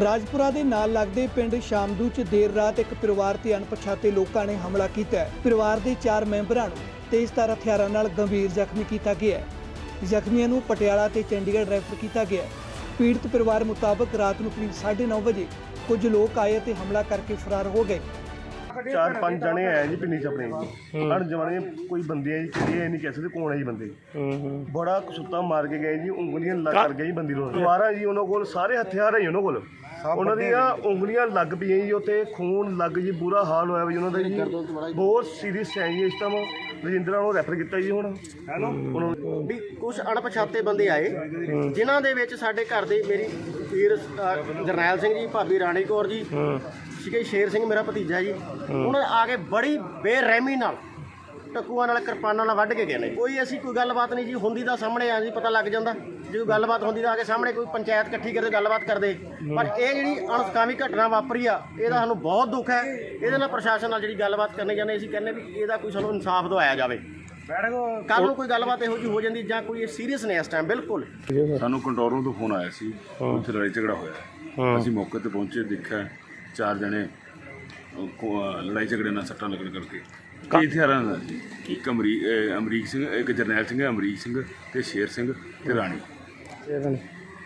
ਰਾਜਪੁਰਾ ਦੇ ਨਾਲ ਲੱਗਦੇ ਪਿੰਡ ਸ਼ਾਮਦੂ ਚ ਦੇਰ ਰਾਤ ਇੱਕ ਪਰਿਵਾਰ ਤੇ ਅਣਪਛਾਤੇ ਲੋਕਾਂ ਨੇ ਹਮਲਾ ਕੀਤਾ ਹੈ। ਪਰਿਵਾਰ ਦੇ 4 ਮੈਂਬਰਾਂ ਨੂੰ ਤੇਜ਼ਧਾਰ ਹਥਿਆਰਾਂ ਨਾਲ ਗੰਭੀਰ ਜ਼ਖਮੀ ਕੀਤਾ ਗਿਆ ਹੈ। ਜ਼ਖਮੀਆਂ ਨੂੰ ਪਟਿਆਲਾ ਤੇ ਚੰਡੀਗੜ੍ਹ ਰੈਫਰ ਕੀਤਾ ਗਿਆ ਹੈ। ਪੀੜਤ ਪਰਿਵਾਰ ਮੁਤਾਬਕ ਰਾਤ ਨੂੰ ਕਰੀਬ 9:30 ਵਜੇ ਕੁਝ ਲੋਕ ਆਏ ਅਤੇ ਹਮਲਾ ਕਰਕੇ ਫਰਾਰ ਹੋ ਗਏ। ਚਾਰ ਪੰਜ ਜਣੇ ਆਏ ਜੀ ਪਿੰਨੀ ਚ ਆਪਣੇ ਅਣ ਜਵਾਨੇ ਕੋਈ ਬੰਦੇ ਆ ਜੀ ਕਿਹੜੇ ਇਹ ਨਹੀਂ ਕਹਿ ਸਕਦੇ ਕੌਣ ਆ ਜੀ ਬੰਦੇ। ਬੜਾ ਕਸੁੱਤਾ ਮਾਰ ਕੇ ਗਏ ਜੀ ਉਂਗਲੀਆਂ ਲੱਗ ਕਰ ਗਏ ਜੀ ਬੰਦੀ ਨੂੰ। ਦੁਬਾਰਾ ਜੀ ਉਹਨਾਂ ਕੋਲ ਸਾਰੇ ਹਥਿਆਰ ਹੈ ਜੀ ਉਹਨਾਂ ਕੋਲ। ਉਹਨਾਂ ਦੀਆਂ ਉਂਗਲੀਆਂ ਲੱਗ ਪਈਆਂ ਜੀ ਉੱਥੇ ਖੂਨ ਲੱਗ ਜੀ ਬੁਰਾ ਹਾਲ ਹੋਇਆ ਵੀ ਉਹਨਾਂ ਦਾ ਜੀ। ਬਹੁਤ ਸੀਰੀਅਸ ਹੈ ਜੀ ਇਸ ਟਾਈਮ ਰਜਿੰਦਰਾ ਨੂੰ ਰੈਫਰ ਕੀਤਾ ਜੀ ਹੁਣ। ਹੈਲੋ? ਵੀ ਕੁਝ ਅਣਪਛਾਤੇ ਬੰਦੇ ਆਏ ਜਿਨ੍ਹਾਂ ਦੇ ਵਿੱਚ ਸਾਡੇ ਘਰ ਦੇ ਮੇਰੀ ਵੀਰ ਜਰਨੈਲ ਸਿੰਘ ਜੀ ਭਾਬੀ ਰਾਣੀ ਕੌਰ ਜੀ ਸੀਗੇ ਸ਼ੇਰ ਸਿੰਘ ਮੇਰਾ ਭਤੀਜਾ ਜੀ ਉਹਨਾਂ ਆ ਕੇ ਬੜੀ ਬੇਰਹਿਮੀ ਨਾਲ ਟਕੂਆਂ ਨਾਲ ਕਿਰਪਾਨਾਂ ਨਾਲ ਵੱਢ ਕੇ ਗਏ ਨੇ। ਕੋਈ ਅਸੀਂ ਕੋਈ ਗੱਲਬਾਤ ਨਹੀਂ ਜੀ ਹੁੰਦੀ ਤਾਂ ਸਾਹਮਣੇ ਆ ਜੀ ਪਤਾ ਲੱਗ ਜਾਂਦਾ। ਜੇ ਕੋਈ ਗੱਲਬਾਤ ਹੁੰਦੀ ਤਾਂ ਆ ਕੇ ਸਾਹਮਣੇ ਕੋਈ ਪੰਚਾਇਤ ਇਕੱਠੀ ਕਰਕੇ ਗੱਲਬਾਤ ਕਰਦੇ। ਪਰ ਇਹ ਜਿਹੜੀ ਅਣਸਕਾਮੀ ਘਟਨਾ ਵਾਪਰੀ ਆ ਇਹਦਾ ਸਾਨੂੰ ਬਹੁਤ ਦੁੱਖ ਹੈ। ਇਹਦੇ ਨਾਲ ਪ੍ਰਸ਼ਾਸਨ ਨਾਲ ਜਿਹੜੀ ਗੱਲਬਾਤ ਕਰਨੀ ਜਾਂਦੇ ਅਸੀਂ ਕਹਿੰਦੇ ਵੀ ਇਹਦਾ ਕੋਈ ਸਾਨੂੰ ਇਨਸਾਫ ਦਿਵਾਇਆ ਜਾਵੇ। ਕੱਲ ਨੂੰ ਕੋਈ ਗੱਲਬਾਤ ਇਹੋ ਜਿਹੀ ਹੋ ਜਾਂਦੀ ਜਾਂ ਕੋਈ ਸੀਰੀਅਸ ਨੇ ਇਸ ਟਾਈਮ ਬਿਲਕੁਲ। ਸਾਨੂੰ ਕੰਟਰੋਲ ਤੋਂ ਫੋਨ ਆਇਆ ਸੀ ਉੱਥੇ ਲੜਾਈ ਝਗੜਾ ਹੋਇਆ। ਅਸੀਂ ਮੌਕੇ ਤੇ ਪਹੁੰਚੇ ਦੇਖਿਆ ਚਾਰ ਜਣੇ ਕੋ- ਲੜਾਈ ਝਗੜੇ ਨਾਲ ਸੱਟਾਂ ਲੱਗਣ ਕਰਕੇ। ਕਈ ਹਥਿਆਰਾਂ ਨਾਲ? ਜੀ ਇੱਕ ਅਮਰੀਕ ਅਹ, ਅਮਰੀਕ ਸਿੰਘ ਇੱਕ ਜਰਨੈਲ ਸਿੰਘ ਅਮਰੀਕ ਸਿੰਘ ਤੇ ਸ਼ੇਰ ਸਿੰਘ ਤੇ ਰਾਣੀ।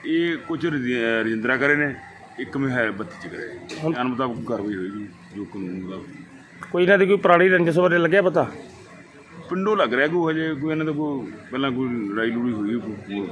ਇਹ ਕੁਝ ਰਜਿ- ਰਜਿੰਦਰਾ ਕਰੇ ਨੇ ਇੱਕ ਮੈਂ ਹੈ 32 ਚ ਕਰੇ। ਅਨ ਮੁਤਾਬਕ ਕਾਰਵਾਈ ਹੋਏਗੀ ਜੋ ਕਾਨੂੰਨ ਮੁਤਾਬਕ। ਕੋਈ ਇਹਨਾਂ ਦੀ ਕੋਈ ਪੁਰਾਣੀ ਰੰਜਿਸ਼ ਬਾਰੇ ਲੱਗਿਆ ਪਤਾ? ਪਿੰਡੋਂ ਲੱਗ ਰਿਹਾ ਕੋਈ ਹਜੇ ਕੋਈ ਇਹਨਾਂ ਦਾ ਕੋਈ ਪਹਿਲਾਂ ਕੋਈ ਲੜਾਈ ਲੂੜੀ ਹੋਈ ਕੋਈ।